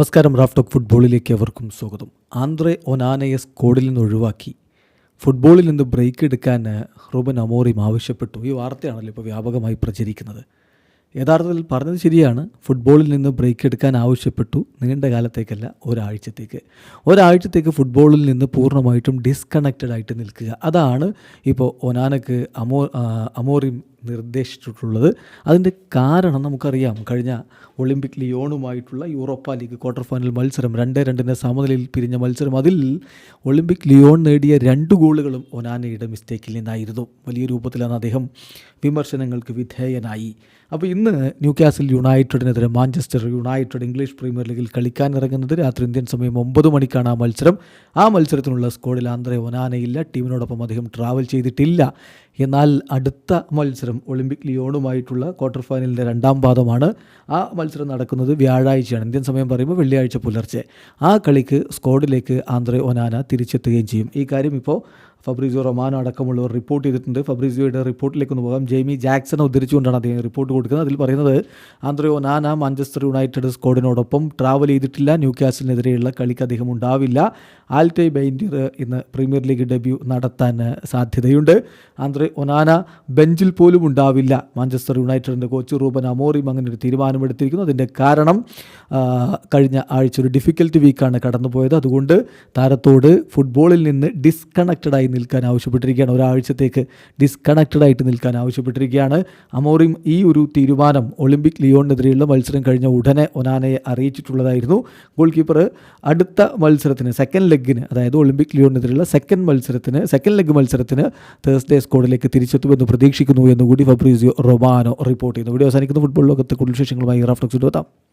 നമസ്കാരം Raf talk ഫുട്ബോളിലേക്ക് അവർക്കും സ്വാഗതം. ആന്ധ്രെ ഒനാനയെ സ്കോഡിൽ നിന്ന് ഒഴിവാക്കി ഫുട്ബോളിൽ നിന്ന് ബ്രേക്ക് എടുക്കാൻ റൂബൻ അമോറിം ആവശ്യപ്പെട്ടു. ഈ വാർത്തയാണല്ലോ ഇപ്പോൾ വ്യാപകമായി പ്രചരിക്കുന്നത്. യഥാർത്ഥത്തിൽ പറഞ്ഞത് ശരിയാണ് ഫുട്ബോളിൽ നിന്ന് ബ്രേക്ക് എടുക്കാൻ ആവശ്യപ്പെട്ടു നീണ്ട കാലത്തേക്കല്ല ഒരാഴ്ചത്തേക്ക്. ഒരാഴ്ചത്തേക്ക് ഫുട്ബോളിൽ നിന്ന് പൂർണമായിട്ടും ഡിസ്കണക്റ്റഡ് ആയിട്ട് നിൽക്കുക. അതാണ് ഇപ്പോൾ ഒനാനക്ക് അമോ അമോറിയും അമോറിം നിർദ്ദേശിച്ചിട്ടുള്ളത്. അതിന്റെ കാരണം നമുക്കറിയാം. കഴിഞ്ഞ ഒളിമ്പിക് ലിയോണുമായിട്ടുള്ള യൂറോപ്പ ലീഗ് ക്വാർട്ടർ ഫൈനൽ മത്സരം രണ്ട് രണ്ടിന്റെ സമനിലയിൽ പിരിഞ്ഞ മത്സരം. അതിൽ ഒളിമ്പിക് ലിയോൺ നേടിയ രണ്ട് ഗോളുകളും ഒനാനയുടെ മിസ്റ്റേക്കിൽ നിന്നായിരുന്നു. വലിയ രൂപത്തിലാണ് അദ്ദേഹം വിമർശനങ്ങൾക്ക് വിധേയനായി. അപ്പോൾ ഇന്ന് ന്യൂ കാസിൽ യുണൈറ്റഡിനെതിരെ മാഞ്ചസ്റ്റർ യുണൈറ്റഡ് ഇംഗ്ലീഷ് പ്രീമിയർ ലീഗിൽ കളിക്കാൻ ഇറങ്ങുന്നത് രാത്രി ഇന്ത്യൻ സമയം ഒമ്പത് മണിക്കാണ് ആ മത്സരം. ആ മത്സരത്തിനുള്ള സ്കോഡിൽ ആന്ധ്ര ഒനാനയില്ല. ടീമിനോടൊപ്പം അദ്ദേഹം ട്രാവൽ ചെയ്തിട്ടില്ല. എന്നാൽ അടുത്ത മത്സരം ഒളിമ്പിക് ലിയോണുമായിട്ടുള്ള ക്വാർട്ടർ ഫൈനലിന്റെ രണ്ടാം പാദമാണ്. ആ മത്സരം നടക്കുന്നത് വ്യാഴാഴ്ചയാണ്. ഇന്ത്യൻ സമയം പറയുമ്പോൾ വെള്ളിയാഴ്ച പുലർച്ചെ. ആ കളിക്ക് സ്ക്വാഡിലേക്ക് ആന്ധ്ര ഒനാന തിരിച്ചെത്തുകയും ചെയ്യും. ഈ കാര്യം ഇപ്പോൾ ഫബ്രീസിയോ റൊമാനോ അടക്കമുള്ളവർ റിപ്പോർട്ട് ചെയ്തിട്ടുണ്ട്. ഫബ്രീസിയോയുടെ റിപ്പോർട്ടിലേക്ക് ഒന്ന് പോകാം. ജെയ്മി ജാക്സനെ ഉദ്ധരിച്ചുകൊണ്ടാണ് അദ്ദേഹം റിപ്പോർട്ട് കൊടുക്കുന്നത്. അതിൽ പറയുന്നത് ആന്ത്രയോ നാന മാഞ്ചസ്റ്റർ യുണൈറ്റഡ് സ്ക്വാഡിനോടൊപ്പം ട്രാവൽ ചെയ്തിട്ടില്ല. ന്യൂ കാസിനെതിരെയുള്ള കളിക്ക് അദ്ദേഹം ഉണ്ടാവില്ല. ആൽറ്റൈ ബൈൻഡിർ ഇന്ന് പ്രീമിയർ ലീഗ് ഡെബ്യൂ നടത്താൻ സാധ്യതയുണ്ട്. ആന്ത്രെ ഒനാന ബെഞ്ചിൽ പോലും ഉണ്ടാവില്ല. മാഞ്ചസ്റ്റർ യുണൈറ്റഡിന്റെ കോച്ച് റൂബൻ അമോറിയും അങ്ങനെ ഒരു തീരുമാനമെടുത്തിരിക്കുന്നു അതിന്റെ കാരണം കഴിഞ്ഞ ആഴ്ച ഒരു ഡിഫിക്കൽട്ട് വീക്കാണ് കടന്നുപോയത്. അതുകൊണ്ട് താരത്തോട് ഫുട്ബോളിൽ നിന്ന് ഡിസ്കണക്റ്റഡ് ആയി നിൽക്കാൻ ആവശ്യപ്പെട്ടിരിക്കുകയാണ്. ഒരാഴ്ചത്തേക്ക് ഡിസ്കണക്റ്റഡ് ആയിട്ട് നിൽക്കാൻ ആവശ്യപ്പെട്ടിരിക്കുകയാണ്. അമോറിം ഈ ഒരു തീരുമാനം ഒളിമ്പിക് ലിയോണിനെതിരെയുള്ള മത്സരം കഴിഞ്ഞ ഉടനെ ഒനാനയെ അറിയിച്ചിട്ടുള്ളതായിരുന്നു. ഗോൾ കീപ്പർ അടുത്ത മത്സരത്തിന് സെക്കൻഡ് ലെഗിന് അതായത് ഒളിമ്പിക് ലിയോണിനെതിരെയുള്ള സെക്കൻഡ് മത്സരത്തിന് സെക്കൻഡ് ലെഗ് മത്സരത്തിന് തേഴ്സ്ഡേ സ്കോഡിലേക്ക് തിരിച്ചെത്തുമെന്ന് പ്രതീക്ഷിക്കുന്നു എന്നുകൂടി ഫബ്രീസിയോ റൊമാനോ റിപ്പോർട്ട് ചെയ്യുന്നു. വീഡിയോ അവസാനിക്കുന്ന. ഫുട്ബോൾ ലോകത്തെ കൂടുതൽ വിശേഷങ്ങളുമായി റാഫ്റ്റോക്സ് എത്താം